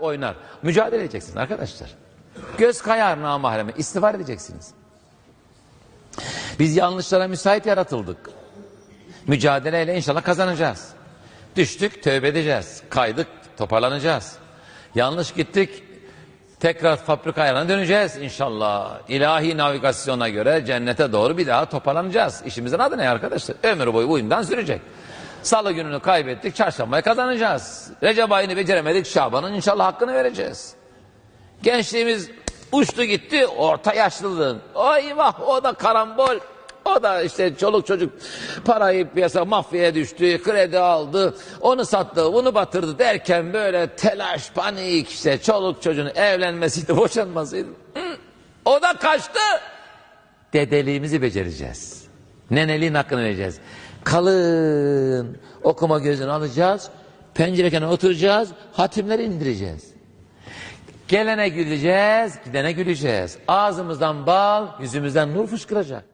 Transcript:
oynar. Mücadele edeceksiniz arkadaşlar. Göz kayar namahreme istiğfar edeceksiniz. Biz yanlışlara müsait yaratıldık. Mücadeleyle inşallah kazanacağız. Düştük tövbe edeceğiz. Kaydık toparlanacağız. Yanlış gittik tekrar fabrika ayarına döneceğiz inşallah. İlahi navigasyona göre cennete doğru bir daha toparlanacağız. İşimizin adı ne arkadaşlar? Ömür boyu uyumdan sürecek. Salı gününü kaybettik, çarşambayı kazanacağız. Recep ayını beceremedik, Şaban'ın inşallah hakkını vereceğiz. Gençliğimiz uçtu gitti, orta yaşlılığın. Ay vah o da karambol. O da işte çoluk çocuk parayı piyasa mafyaya düştü, kredi aldı, onu sattı, bunu batırdı derken böyle telaş, panik işte çoluk çocuğun evlenmesiydi, boşanmasıydı. O da kaçtı. Dedeliğimizi becereceğiz. Neneliğin hakkını vereceğiz. Kalın okuma gözünü alacağız, pencere kenarına oturacağız, hatimleri indireceğiz. Gelene güleceğiz, gidene güleceğiz. Ağzımızdan bal, yüzümüzden nur fışkıracak.